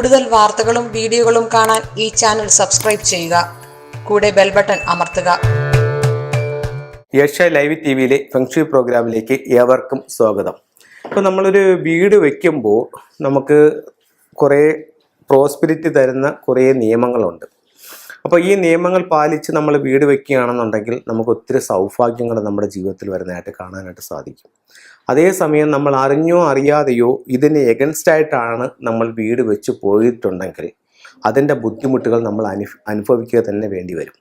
കൂടുതൽ വാർത്തകളും വീഡിയോകളും കാണാൻ ഈ ചാനൽ സബ്സ്ക്രൈബ് ചെയ്യുക. കൂടെ ബെൽ ബട്ടൺ അമർത്തുക. ഏഷ്യ ലൈവ് ടി വിയിലെ ഫെങ്ഷി പ്രോഗ്രാമിലേക്ക് ഏവർക്കും സ്വാഗതം. ഇപ്പോൾ നമ്മളൊരു വീട് വയ്ക്കുമ്പോൾ നമുക്ക് കുറേ പ്രോസ്പിരിറ്റി തരുന്ന കുറേ നിയമങ്ങളുണ്ട്. അപ്പോൾ ഈ നിയമങ്ങൾ പാലിച്ച് നമ്മൾ വീട് വെക്കുകയാണെന്നുണ്ടെങ്കിൽ നമുക്ക് ഒത്തിരി സൗഭാഗ്യങ്ങൾ നമ്മുടെ ജീവിതത്തിൽ വരുന്നതായിട്ട് കാണാനായിട്ട് സാധിക്കും. അതേസമയം നമ്മൾ അറിഞ്ഞോ അറിയാതെയോ ഇതിന് എഗൻസ്റ്റായിട്ടാണ് നമ്മൾ വീട് വെച്ച് പോയിട്ടുണ്ടെങ്കിൽ അതിന്റെ ബുദ്ധിമുട്ടുകൾ നമ്മൾ അനു അനുഭവിക്കുക തന്നെ വേണ്ടി വരും.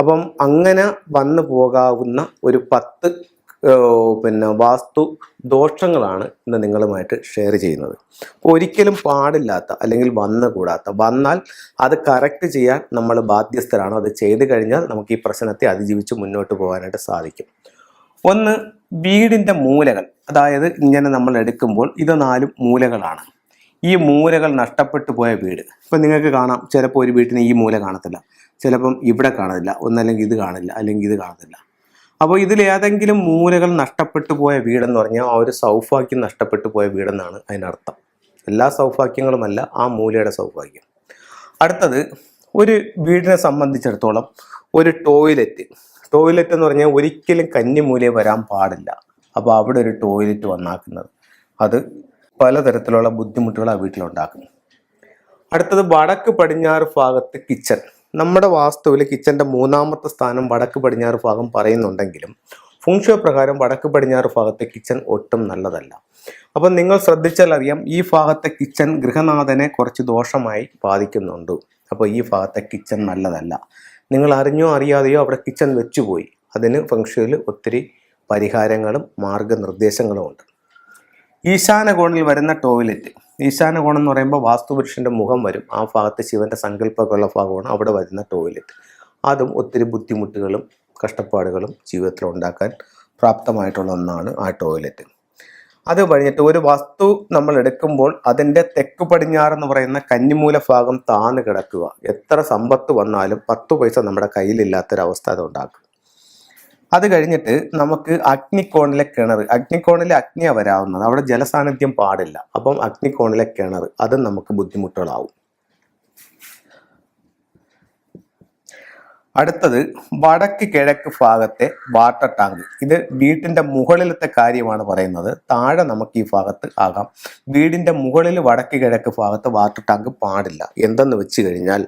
അപ്പം അങ്ങനെ വന്നു പോകാവുന്ന ഒരു പത്ത് പിന്നെ വാസ്തു ദോഷങ്ങളാണ് ഇന്ന് നിങ്ങളുമായിട്ട് ഷെയർ ചെയ്യുന്നത്. അപ്പോൾ ഒരിക്കലും പാടില്ലാത്ത അല്ലെങ്കിൽ വന്നുകൂടാത്ത വന്നാൽ അത് കറക്റ്റ് ചെയ്യാൻ നമ്മൾ ബാധ്യസ്ഥരാണ്. അത് ചെയ്തു കഴിഞ്ഞാൽ നമുക്ക് ഈ പ്രശ്നത്തെ അതിജീവിച്ച് മുന്നോട്ട് പോകാനായിട്ട് സാധിക്കും. ഒന്ന് വീടിന്റെ മൂലകൾ. അതായത് ഇങ്ങനെ നമ്മൾ എടുക്കുമ്പോൾ ഇത് നാലും മൂലകളാണ്. ഈ മൂലകൾ നഷ്ടപ്പെട്ടു പോയ വീട്. ഇപ്പം നിങ്ങൾക്ക് കാണാം ചിലപ്പോൾ ഒരു വീട്ടിന് ഈ മൂല കാണത്തില്ല. ചിലപ്പം ഇവിടെ കാണത്തില്ല. ഒന്നല്ലെങ്കിൽ ഇത് കാണില്ല അല്ലെങ്കിൽ ഇത് കാണത്തില്ല. അപ്പോൾ ഇതിൽ ഏതെങ്കിലും മൂലകൾ നഷ്ടപ്പെട്ടു പോയ വീടെന്ന് പറഞ്ഞാൽ ആ ഒരു സൗഭാഗ്യം നഷ്ടപ്പെട്ടു പോയ വീടെന്നാണ് അതിനർത്ഥം. എല്ലാ സൗഭാഗ്യങ്ങളുമല്ല ആ മൂലയുടെ സൗഭാഗ്യം. അടുത്തത് ഒരു വീടിനെ സംബന്ധിച്ചിടത്തോളം ഒരു ടോയ്ലറ്റ്. ടോയ്ലറ്റ് എന്ന് പറഞ്ഞാൽ ഒരിക്കലും കന്നിമൂലയെ വരാൻ പാടില്ല. അപ്പോൾ അവിടെ ഒരു ടോയ്ലറ്റ് വന്നാക്കുന്നത്. അത് പലതരത്തിലുള്ള ബുദ്ധിമുട്ടുകൾ ആ വീട്ടിലുണ്ടാക്കുന്നു. അടുത്തത് വടക്ക് പടിഞ്ഞാറ് ഭാഗത്ത് കിച്ചൺ. നമ്മുടെ വാസ്തുവിൽ കിച്ചന്റെ മൂന്നാമത്തെ സ്ഥാനം വടക്ക് പടിഞ്ഞാറ് ഭാഗം പറയുന്നുണ്ടെങ്കിലും ഫുങ്ഷോ പ്രകാരം വടക്ക് പടിഞ്ഞാറ് ഭാഗത്തെ കിച്ചൺ ഒട്ടും നല്ലതല്ല. അപ്പം നിങ്ങൾ ശ്രദ്ധിച്ചാൽ അറിയാം ഈ ഭാഗത്തെ കിച്ചൺ ഗൃഹനാഥനെ കുറച്ച് ദോഷമായി ബാധിക്കുന്നുണ്ട്. അപ്പോൾ ഈ ഭാഗത്തെ കിച്ചൺ നല്ലതല്ല. നിങ്ങൾ അറിഞ്ഞോ അറിയാതെയോ അവിടെ കിച്ചൺ വെച്ചുപോയി. അതിന് ഫംഗ്ഷനിൽ ഒത്തിരി പരിഹാരങ്ങളും മാർഗനിർദ്ദേശങ്ങളും ഉണ്ട്. ഈശാന കോണിൽ വരുന്ന ടോയ്ലറ്റ് ഈശാന കോണം എന്ന് പറയുമ്പോൾ വാസ്തുപുരുഷന്റെ മുഖം വരും. ആ ഭാഗത്ത് ശിവന്റെ സങ്കല്പമൊക്കെയുള്ള ഭാഗമാണ് അവിടെ വരുന്ന ടോയ്ലറ്റ് അതും ഒത്തിരി ബുദ്ധിമുട്ടുകളും കഷ്ടപ്പാടുകളും ജീവിതത്തിൽ ഉണ്ടാക്കാൻ പ്രാപ്തമായിട്ടുള്ള ഒന്നാണ് ആ ടോയ്ലറ്റ് അത് കഴിഞ്ഞിട്ട് ഒരു വസ്തു നമ്മൾ എടുക്കുമ്പോൾ അതിന്റെ തെക്ക് പടിഞ്ഞാറെന്ന് പറയുന്ന കന്നിമൂല ഭാഗം താന്ന് കിടക്കുക. എത്ര സമ്പത്ത് വന്നാലും പത്ത് പൈസ നമ്മുടെ കയ്യിലില്ലാത്തൊരവസ്ഥ അത് ഉണ്ടാക്കും. അത് കഴിഞ്ഞിട്ട് നമുക്ക് അഗ്നിക്കോണിലെ കിണർ അഗ്നിക്കോണിലെ അഗ്നിയാണ് വരാവുന്നത്. അവിടെ ജലസാന്നിധ്യം പാടില്ല. അപ്പം അഗ്നിക്കോണിലെ കിണർ അതും നമുക്ക് ബുദ്ധിമുട്ടുകളാവും. അടുത്തത് വടക്ക് കിഴക്ക് ഭാഗത്തെ വാട്ടർ ടാങ്ക് ഇത് വീട്ടിന്റെ മുകളിലത്തെ കാര്യമാണ് പറയുന്നത്. താഴെ നമുക്ക് ഈ ഭാഗത്ത് ആകാം. വീടിന്റെ മുകളിൽ വടക്ക് കിഴക്ക് ഭാഗത്ത് വാട്ടർ ടാങ്ക് പാടില്ല. എന്തെന്ന് വെച്ച് കഴിഞ്ഞാൽ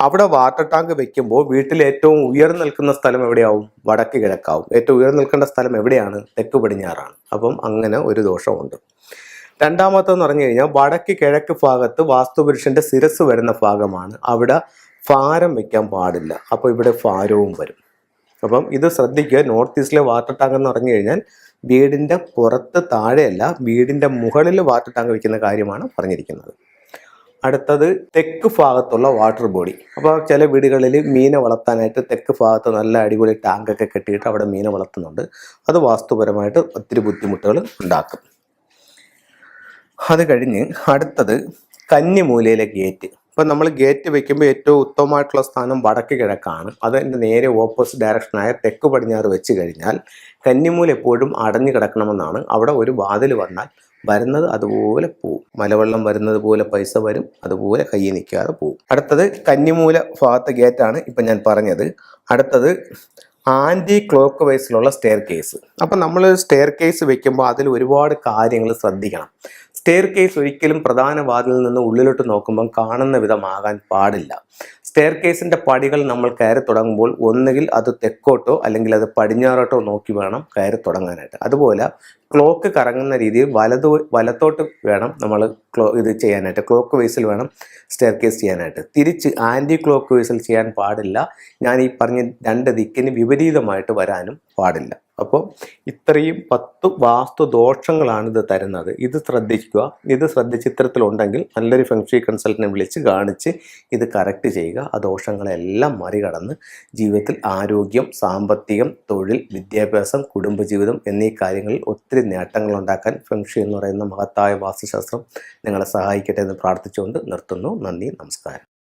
അവിടെ വാട്ടർ ടാങ്ക് വെക്കുമ്പോൾ വീട്ടിൽ ഏറ്റവും ഉയർന്നു നിൽക്കുന്ന സ്ഥലം എവിടെയാവും? വടക്ക് കിഴക്കാവും. ഏറ്റവും ഉയർന്നു നിൽക്കേണ്ട സ്ഥലം എവിടെയാണ്? തെക്ക് പടിഞ്ഞാറാണ്. അപ്പം അങ്ങനെ ഒരു ദോഷമുണ്ട്. രണ്ടാമത്തെന്ന് പറഞ്ഞു കഴിഞ്ഞാൽ വടക്ക് കിഴക്ക് ഭാഗത്ത് വാസ്തുപുരുഷന്റെ ശിരസ് വരുന്ന ഭാഗമാണ്. അവിടെ ഫാരം വെക്കാൻ പാടില്ല. അപ്പോൾ ഇവിടെ ഫാരവും വരും. അപ്പം ഇത് ശ്രദ്ധിക്കുക. നോർത്ത് ഈസ്റ്റിലെ വാട്ടർ ടാങ്ക് എന്ന് പറഞ്ഞു കഴിഞ്ഞാൽ വീടിന്റെ പുറത്ത് താഴെയല്ല വീടിന്റെ മുകളിൽ വാട്ടർ ടാങ്ക് വയ്ക്കുന്ന കാര്യമാണ് പറഞ്ഞിരിക്കുന്നത്. അടുത്തത് തെക്ക് ഭാഗത്തുള്ള വാട്ടർ ബോഡി. അപ്പോൾ ചില വീടുകളിൽ മീനെ വളർത്താനായിട്ട് തെക്ക് ഭാഗത്ത് നല്ല അടിപൊളി ടാങ്കൊക്കെ കെട്ടിയിട്ട് അവിടെ മീനെ വളർത്തുന്നുണ്ട്. അത് വാസ്തുപരമായിട്ട് ഒത്തിരി ബുദ്ധിമുട്ടുകൾ ഉണ്ടാക്കും. അത് കഴിഞ്ഞ് അടുത്തത് കന്നിമൂലയിലെ ഗേറ്റ്. ഇപ്പം നമ്മൾ ഗേറ്റ് വെക്കുമ്പോൾ ഏറ്റവും ഉത്തമമായിട്ടുള്ള സ്ഥാനം വടക്ക് കിഴക്കാണ്. അതിന്റെ നേരെ ഓപ്പോസിറ്റ് ഡയറക്ഷനായ തെക്ക് പടിഞ്ഞാറ് വെച്ച് കഴിഞ്ഞാൽ കന്നിമൂല എപ്പോഴും അടഞ്ഞു കിടക്കണമെന്നാണ്. അവിടെ ഒരു വാതിൽ വന്നാൽ വരുന്നത് അതുപോലെ പോവും. മലവെള്ളം വരുന്നത് പോലെ പൈസ വരും അതുപോലെ കയ്യിൽ നിൽക്കാതെ പോവും. അടുത്തത് കന്നിമൂല ഭാഗത്തെ ഗേറ്റാണ് ഇപ്പം ഞാൻ പറഞ്ഞത്. അടുത്തത് ആന്റി ക്ലോക്ക് വൈസിലുള്ള സ്റ്റെയർ കേസ് അപ്പം നമ്മൾ സ്റ്റെയർ കേസ് വെക്കുമ്പോൾ അതിൽ ഒരുപാട് കാര്യങ്ങൾ ശ്രദ്ധിക്കണം. സ്റ്റെയർ കേസ് ഒരിക്കലും പ്രധാന വാതിലിൽ നിന്ന് ഉള്ളിലോട്ട് നോക്കുമ്പം കാണുന്ന വിധമാകാൻ പാടില്ല. സ്റ്റെയർ കേസിന്റെ പടികൾ നമ്മൾ കയറി തുടങ്ങുമ്പോൾ ഒന്നുകിൽ അത് തെക്കോട്ടോ അല്ലെങ്കിൽ അത് പടിഞ്ഞാറോട്ടോ നോക്കി വേണം കയറി തുടങ്ങാനായിട്ട്. അതുപോലെ ക്ലോക്ക് കറങ്ങുന്ന രീതിയിൽ വലത് വലത്തോട്ട് വേണം നമ്മൾ ക്ലോ ഇത് ചെയ്യാനായിട്ട്. ക്ലോക്ക് വൈസിൽ വേണം സ്റ്റെയർ കേസ് ചെയ്യാനായിട്ട്. തിരിച്ച് ആന്റി ക്ലോക്ക് വൈസിൽ ചെയ്യാൻ പാടില്ല. ഞാൻ ഈ പറഞ്ഞ രണ്ട് ദിക്കിന് വിപരീതമായിട്ട് വരാനും പാടില്ല. അപ്പോൾ ഇത്രയും പത്ത് വാസ്തു ദോഷങ്ങളാണ് ഇത് തരുന്നത്. ഇത് ശ്രദ്ധിക്കുക. ഇത് ശ്രദ്ധിച്ച് ഇത്തരത്തിലുണ്ടെങ്കിൽ നല്ലൊരു ഫെങ്ഷി കൺസൾട്ടിനെ വിളിച്ച് കാണിച്ച് ഇത് കറക്റ്റ് ചെയ്യുക. ആ ദോഷങ്ങളെല്ലാം മറികടന്ന് ജീവിതത്തിൽ ആരോഗ്യം സാമ്പത്തികം തൊഴിൽ വിദ്യാഭ്യാസം കുടുംബജീവിതം എന്നീ കാര്യങ്ങളിൽ ഒത്തിരി നേട്ടങ്ങൾ ഉണ്ടാക്കാൻ ഫെങ്ഷി എന്ന് പറയുന്ന മഹത്തായ വാസ്തുശാസ്ത്രം നിങ്ങളെ സഹായിക്കട്ടെ എന്ന് പ്രാർത്ഥിച്ചുകൊണ്ട് നിർത്തുന്നു. നന്ദി നമസ്കാരം.